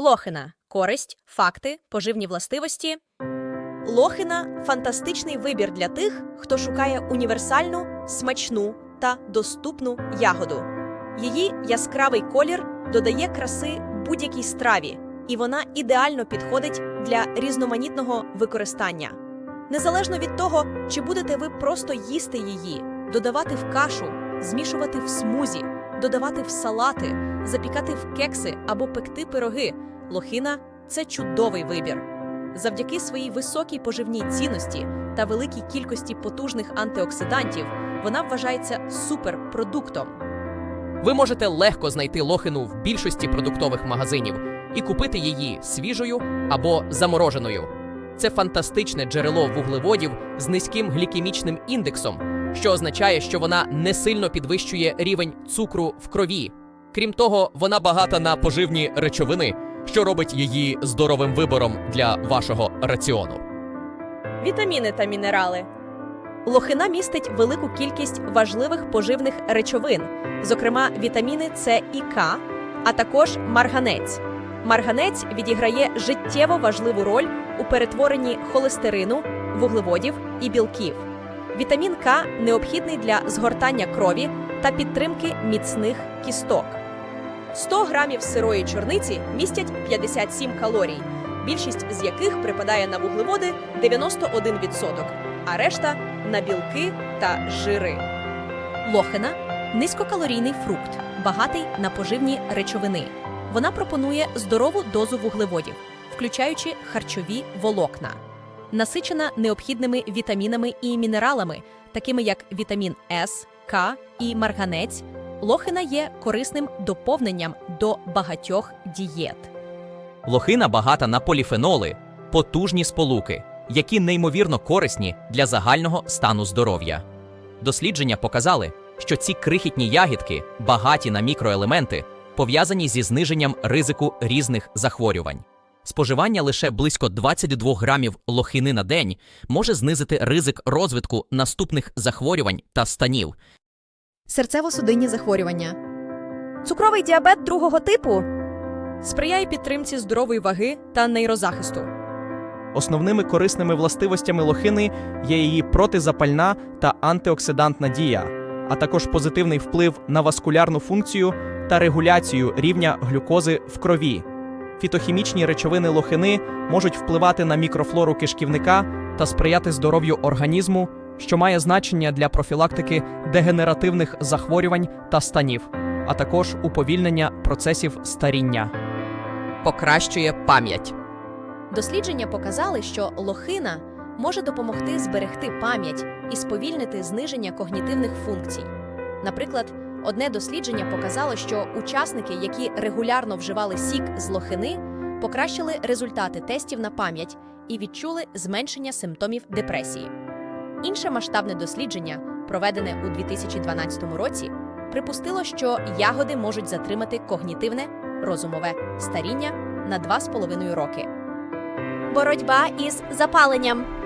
Лохина користь, факти, поживні властивості. Лохина фантастичний вибір для тих, хто шукає універсальну, смачну та доступну ягоду. Її яскравий колір додає краси будь-якій страві, і вона ідеально підходить для різноманітного використання. Незалежно від того, чи будете ви просто їсти її, додавати в кашу, змішувати в смузі, додавати в салати, запікати в кекси або пекти пироги, лохина це чудовий вибір. Завдяки своїй високій поживній цінності та великій кількості потужних антиоксидантів вона вважається суперпродуктом. Ви можете легко знайти лохину в більшості продуктових магазинів і купити її свіжою або замороженою. Це фантастичне джерело вуглеводів з низьким глікемічним індексом, що означає, що вона не сильно підвищує рівень цукру в крові. Крім того, вона багата на поживні речовини, що робить її здоровим вибором для вашого раціону. Вітаміни та мінерали. Лохина містить велику кількість важливих поживних речовин, зокрема вітаміни С і К, а також марганець. Марганець відіграє життєво важливу роль у перетворенні холестерину, вуглеводів і білків. Вітамін К необхідний для згортання крові та підтримки міцних кісток. 100 грамів сирої чорниці містять 57 калорій, більшість з яких припадає на вуглеводи 91%, а решта на білки та жири. Лохина низькокалорійний фрукт, багатий на поживні речовини. Вона пропонує здорову дозу вуглеводів, включаючи харчові волокна, насичена необхідними вітамінами і мінералами, такими як вітамін С, К і марганець. Лохина є корисним доповненням до багатьох дієт. Лохина багата на поліфеноли, потужні сполуки, які неймовірно корисні для загального стану здоров'я. Дослідження показали, що ці крихітні ягідки, багаті на мікроелементи, пов'язані зі зниженням ризику різних захворювань. Споживання лише близько 22 грамів лохини на день може знизити ризик розвитку наступних захворювань та станів, Серцево-судинні захворювання. Цукровий діабет другого типу сприяє підтримці здорової ваги та нейрозахисту. Основними корисними властивостями лохини є її протизапальна та антиоксидантна дія, а також позитивний вплив на васкулярну функцію та регуляцію рівня глюкози в крові. Фітохімічні речовини лохини можуть впливати на мікрофлору кишківника та сприяти здоров'ю організму, що має значення для профілактики дегенеративних захворювань та станів, а також уповільнення процесів старіння. Покращує пам'ять. Дослідження показали, що лохина може допомогти зберегти пам'ять і сповільнити зниження когнітивних функцій. Наприклад, одне дослідження показало, що учасники, які регулярно вживали сік з лохини, покращили результати тестів на пам'ять і відчули зменшення симптомів депресії. Інше масштабне дослідження, проведене у 2012 році, припустило, що ягоди можуть затримати когнітивне розумове старіння на 2,5 роки. Боротьба із запаленням.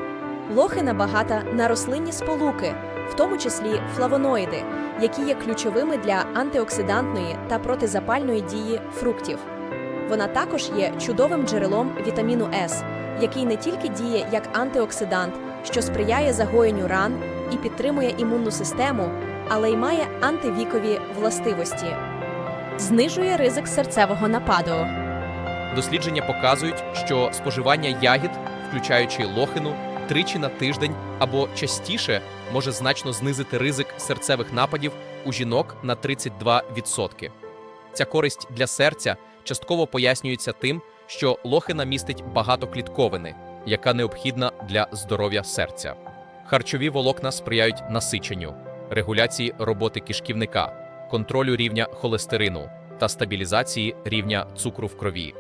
Лохина багата на рослинні сполуки, в тому числі флавоноїди, які є ключовими для антиоксидантної та протизапальної дії фруктів. Вона також є чудовим джерелом вітаміну С, який не тільки діє як антиоксидант, що сприяє загоєнню ран і підтримує імунну систему, але й має антивікові властивості. Знижує ризик серцевого нападу. Дослідження показують, що споживання ягід, включаючи лохину, тричі на тиждень або частіше може значно знизити ризик серцевих нападів у жінок на 32%. Ця користь для серця частково пояснюється тим, що лохина містить багато клітковини, яка необхідна для здоров'я серця. Харчові волокна сприяють насиченню, регуляції роботи кишківника, контролю рівня холестерину та стабілізації рівня цукру в крові.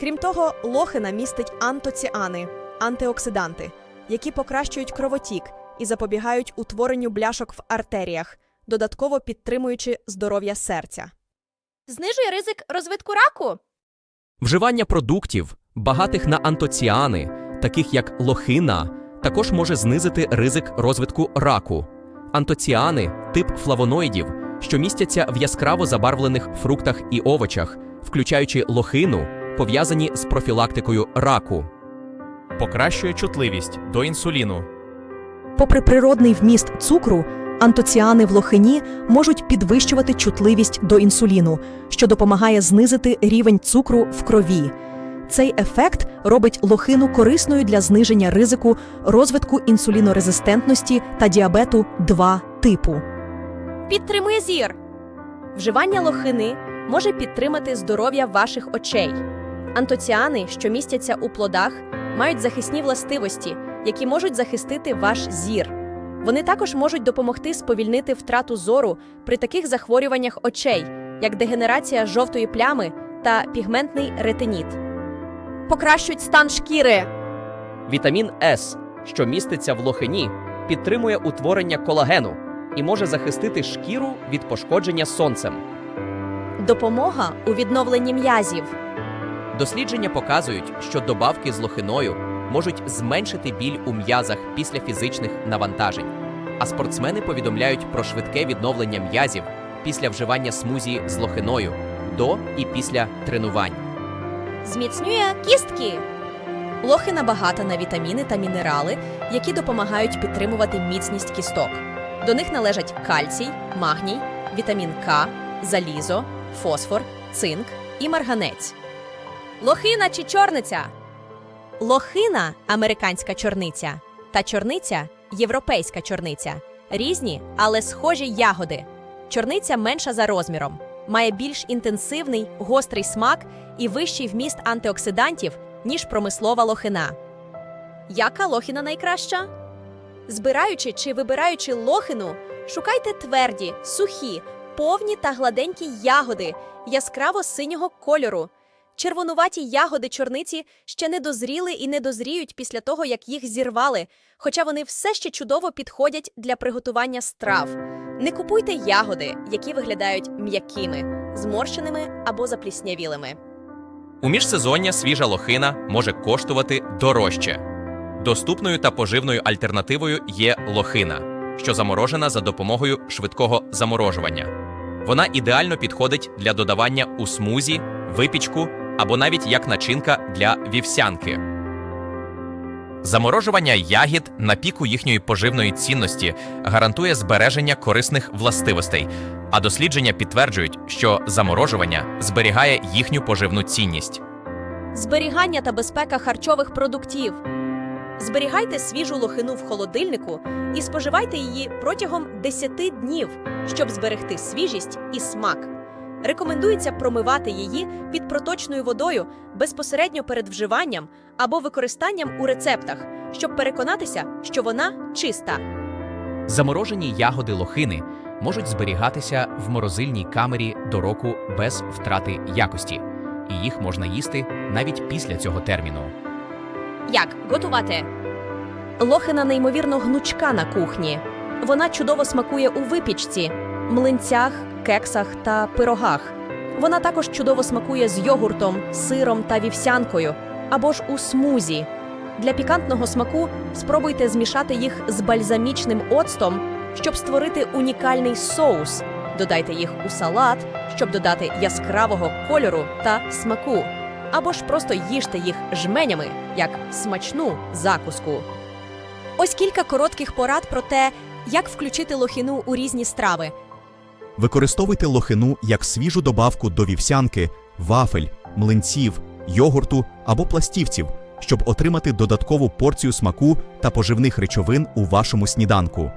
Крім того, лохина містить антоціани, антиоксиданти, які покращують кровотік і запобігають утворенню бляшок в артеріях, додатково підтримуючи здоров'я серця. Знижує ризик розвитку раку. Вживання продуктів, багатих на антоціани, таких як лохина, також може знизити ризик розвитку раку. Антоціани тип флавоноїдів, що містяться в яскраво забарвлених фруктах і овочах, включаючи лохину, пов'язані з профілактикою раку. Покращує чутливість до інсуліну. Попри природний вміст цукру, антоціани в лохині можуть підвищувати чутливість до інсуліну, що допомагає знизити рівень цукру в крові. Цей ефект робить лохину корисною для зниження ризику розвитку інсулінорезистентності та діабету 2 типу. Підтримує зір. Вживання лохини може підтримати здоров'я ваших очей. Антоціани, що містяться у плодах, мають захисні властивості, які можуть захистити ваш зір. Вони також можуть допомогти сповільнити втрату зору при таких захворюваннях очей, як дегенерація жовтої плями та пігментний ретиніт. Покращують стан шкіри. Вітамін С, що міститься в лохині, підтримує утворення колагену і може захистити шкіру від пошкодження сонцем. Допомога у відновленні м'язів. Дослідження показують, що добавки з лохиною можуть зменшити біль у м'язах після фізичних навантажень. А спортсмени повідомляють про швидке відновлення м'язів після вживання смузі з лохиною до і після тренувань. Зміцнює кістки. Лохина багата на вітаміни та мінерали, які допомагають підтримувати міцність кісток. До них належать кальцій, магній, вітамін К, залізо, фосфор, цинк і марганець. Лохина чи чорниця? Лохина американська чорниця та чорниця європейська чорниця. Різні, але схожі ягоди. Чорниця менша за розміром, має більш інтенсивний гострий смак і вищий вміст антиоксидантів, ніж промислова лохина. Яка лохина найкраща? Збираючи чи вибираючи лохину, шукайте тверді, сухі, повні та гладенькі ягоди яскраво синього кольору. Червонуваті ягоди чорниці ще не дозріли і не дозріють після того, як їх зірвали, хоча вони все ще чудово підходять для приготування страв. Не купуйте ягоди, які виглядають м'якими, зморщеними або запліснявілими. У міжсезоння свіжа лохина може коштувати дорожче. Доступною та поживною альтернативою є лохина, що заморожена за допомогою швидкого заморожування. Вона ідеально підходить для додавання у смузі, випічку або навіть як начинка для вівсянки. Заморожування ягід на піку їхньої поживної цінності гарантує збереження корисних властивостей, а дослідження підтверджують, що заморожування зберігає їхню поживну цінність. Зберігання та безпека харчових продуктів. Зберігайте свіжу лохину в холодильнику і споживайте її протягом 10 днів, щоб зберегти свіжість і смак. Рекомендується промивати її під проточною водою безпосередньо перед вживанням або використанням у рецептах, щоб переконатися, що вона чиста. Заморожені ягоди лохини можуть зберігатися в морозильній камері до року без втрати якості, і їх можна їсти навіть після цього терміну. Як готувати? Лохина неймовірно гнучка на кухні. Вона чудово смакує у випічці, млинцях, кексах та пирогах. Вона також чудово смакує з йогуртом, сиром та вівсянкою або ж у смузі. Для пікантного смаку спробуйте змішати їх з бальзамічним оцтом, щоб створити унікальний соус. Додайте їх у салат, щоб додати яскравого кольору та смаку. Або ж просто їжте їх жменями, як смачну закуску. Ось кілька коротких порад про те, як включити лохину у різні страви. Використовуйте лохину як свіжу добавку до вівсянки, вафель, млинців, йогурту або пластівців, щоб отримати додаткову порцію смаку та поживних речовин у вашому сніданку.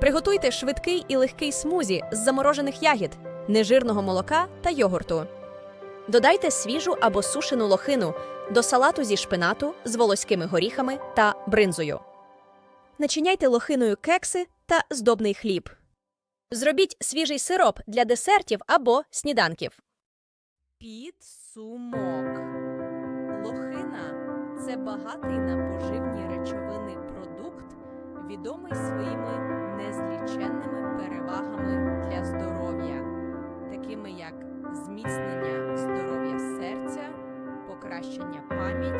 Приготуйте швидкий і легкий смузі з заморожених ягід, нежирного молока та йогурту. Додайте свіжу або сушену лохину до салату зі шпинату з волоськими горіхами та бринзою. Начиняйте лохиною кекси та здобний хліб. Зробіть свіжий сироп для десертів або сніданків. Підсумок. Лохина це багатий на поживні речовини продукт, відомий своїми незліченними перевагами для здоров'я, такими як зміцнення здоров'я серця, покращення пам'яті,